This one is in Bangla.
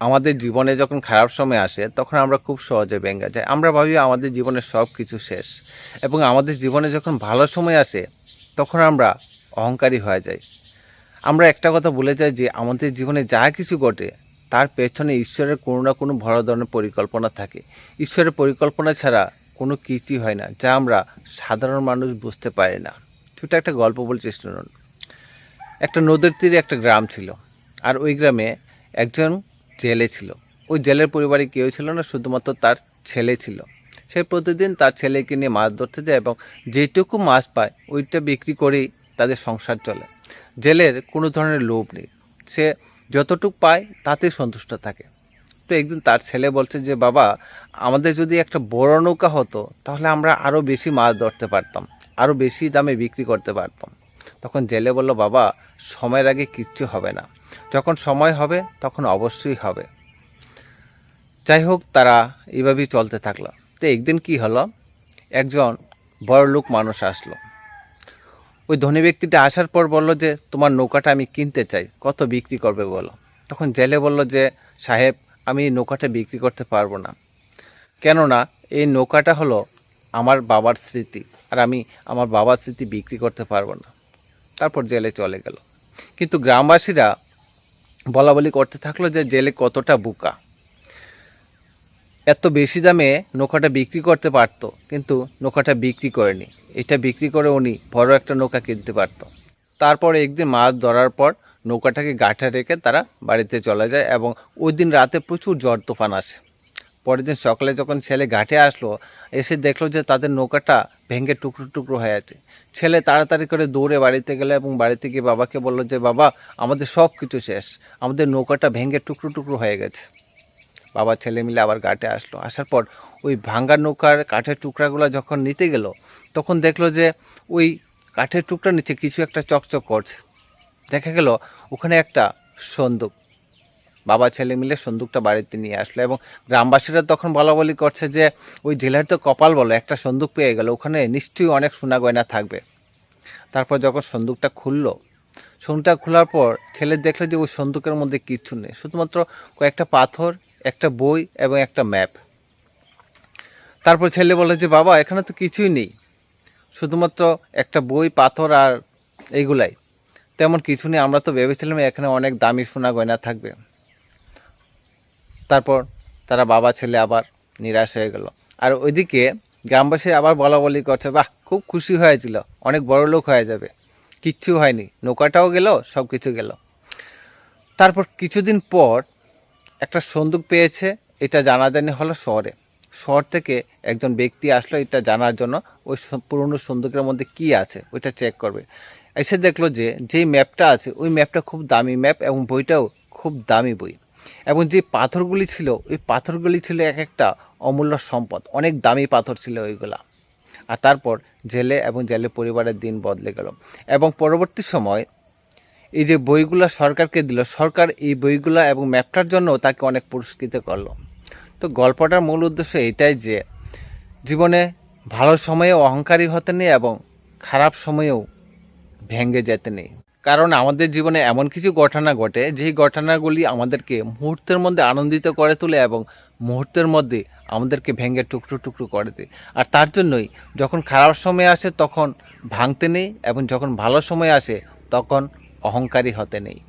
আমাদের জীবনে যখন খারাপ সময় আসে, তখন আমরা খুব সহজে ভেঙে যাই। আমরা ভাবি আমাদের জীবনে সব কিছু শেষ। এবং আমাদের জীবনে যখন ভালো সময় আসে, তখন আমরা অহংকারী হয়ে যাই। আমরা একটা কথা বলে যাই যে, আমাদের জীবনে যা কিছু ঘটে, তার পেছনে ঈশ্বরের কোনো না কোনো বড় ধরনের পরিকল্পনা থাকে। ঈশ্বরের পরিকল্পনা ছাড়া কোনো কিছুই হয় না, যা আমরা সাধারণ মানুষ বুঝতে পারি না। ছোটো একটা গল্প বলছি, শুনুন। একটা নদীর তীরে একটা গ্রাম ছিল। আর ওই গ্রামে একজন জেলে ছিল। ওই জেলের পরিবারে কেউ ছিল না, শুধুমাত্র তার ছেলে ছিল। সে প্রতিদিন তার ছেলেকে নিয়ে মাছ ধরতে যায় এবং যেটুকু মাছ পায়, ওইটা বিক্রি করেই তাদের সংসার চলে। জেলের কোনো ধরনের লোভ নেই। সে যতটুকু পায়, তাতেই সন্তুষ্ট থাকে। তো একদিন তার ছেলে বলছে যে, বাবা, আমাদের যদি একটা বড় নৌকা হতো, তাহলে আমরা আরও বেশি মাছ ধরতে পারতাম আরও বেশি দামে বিক্রি করতে পারতাম। তখন জেলে বলল, বাবা, সময়ের আগে কিচ্ছু হবে না। যখন সময় হবে, তখন অবশ্যই হবে। যাই হোক তারা এইভাবেই চলতে থাকল। তো একদিন কি হলো? একজন বড় লোক মানুষ আসলো। ওই ধনী ব্যক্তিটা আসার পর বলল যে, তোমার নৌকাটা আমি কিনতে চাই, কত বিক্রি করবে বলো? তখন জেলে বলল যে, সাহেব, আমি এই নৌকাটা বিক্রি করতে পারব না। কেননা, এই নৌকাটা হলো আমার বাবার স্মৃতি, আর আমি আমার বাবার স্মৃতি বিক্রি করতে পারব না। তারপর জেলে চলে গেল। কিন্তু গ্রামবাসীরা বলা বলি করতে থাকল যে জেলে কতটা বোকা। এত বেশি দামে নৌকাটা বিক্রি করতে পারতো, কিন্তু নৌকাটা বিক্রি করেনি। এটা বিক্রি করে উনি বড় একটা নৌকা কিনতে পারতো। তারপর একদিন মাছ ধরার পর নৌকাটাকে গাঠা রেখে তারা বাড়িতে চলে যায় এবং ওই দিন রাতে প্রচুর জ্বর তুফান আসে। পরের দিন সকালে যখন ছেলে ঘাটে আসলো, এসে দেখল যে তাদের নৌকাটা ভেঙে টুকরো টুকরো হয়ে আছে। ছেলে তাড়াতাড়ি করে দৌড়ে বাড়িতে গেলো এবং বাড়িতে গিয়ে বাবাকে বলল যে, বাবা, আমাদের সব কিছু শেষ। আমাদের নৌকাটা ভেঙে টুকরো টুকরো হয়ে গেছে। বাবা, ছেলে মিলে আবার ঘাটে আসলো। আসার পর ওই ভাঙ্গা নৌকার কাঠের টুকরাগুলো যখন নিতে গেল, তখন দেখল যে ওই কাঠের টুকরা নিচে কিছু একটা চকচক করছে। দেখা গেল ওখানে একটা সন্দুক। বাবা, ছেলে মিলে সন্দুকটা বাড়িতে নিয়ে আসলো এবং গ্রামবাসীরা তখন বলা বলি করছে যে, ওই জেলার তো কপাল বলো, একটা সন্দুক পেয়ে গেল, ওখানে নিশ্চয়ই অনেক সোনা গয়না থাকবে। তারপর যখন সন্দুকটা খুললো, সন্দুকটা খোলার পর ছেলে দেখল যে ওই সন্দুকের মধ্যে কিচ্ছু নেই, শুধুমাত্র কয়েকটা পাথর, একটা বই এবং একটা ম্যাপ। তারপর ছেলে বলে যে, বাবা, এখানে তো কিছুই নেই, শুধুমাত্র একটা বই, পাথর আর এইগুলাই, তেমন কিছু নেই, আমরা তো ভেবেছিলাম এখানে অনেক দামি সোনা গয়না থাকবে। তারপর তারা বাবা, ছেলে আবার নিরাশ হয়ে গেল। আর ওইদিকে গ্রামবাসী আবার বলা বলি করছে, বাহ, খুব খুশি হয়েছিল, অনেক বড় লোক হয়ে যাবে। কিচ্ছু হয়নি, নৌকাটাও গেল সব কিছু গেল। তারপর কিছুদিন পর একটা সন্দুক পেয়েছে, এটা জানাজানি হলো শহরে। শহর থেকে একজন ব্যক্তি আসলো, এটা জানার জন্য ওই পুরনো সন্দুকের মধ্যে কি আছে, ওইটা চেক করবে। এসে দেখল যে, যেই ম্যাপটা আছে, ওই ম্যাপটা খুব দামি ম্যাপ এবং বইটাও খুব দামি বই। এবং যে পাথরগুলি ছিল, ওই পাথরগুলি ছিল এক একটা অমূল্য সম্পদ। অনেক দামি পাথর ছিল ওইগুলা। আর তারপর জেলে এবং জেলে পরিবারের দিন বদলে গেল। এবং পরবর্তী সময় এই যে বইগুলো সরকারকে দিল, সরকার এই বইগুলো এবং ম্যাপটার জন্য তাকে অনেক পুরস্কৃত করল। তো গল্পটার মূল উদ্দেশ্য এটাই যে, জীবনে ভালো সময়েও অহংকারী হতে নেই এবং খারাপ সময়েও ভেঙে যেতে নেই। কারণ আমাদের জীবনে এমন কিছু ঘটনা ঘটে, যেই ঘটনাগুলি আমাদেরকে মুহূর্তের মধ্যে আনন্দিত করে তোলে এবং মুহূর্তের মধ্যে আমাদেরকে ভেঙে টুকরো টুকরো করে দেয়। আর তার জন্যই যখন খারাপ সময় আসে তখন ভাঙতে নেই এবং যখন ভালো সময় আসে তখন অহংকারী হতে নেই।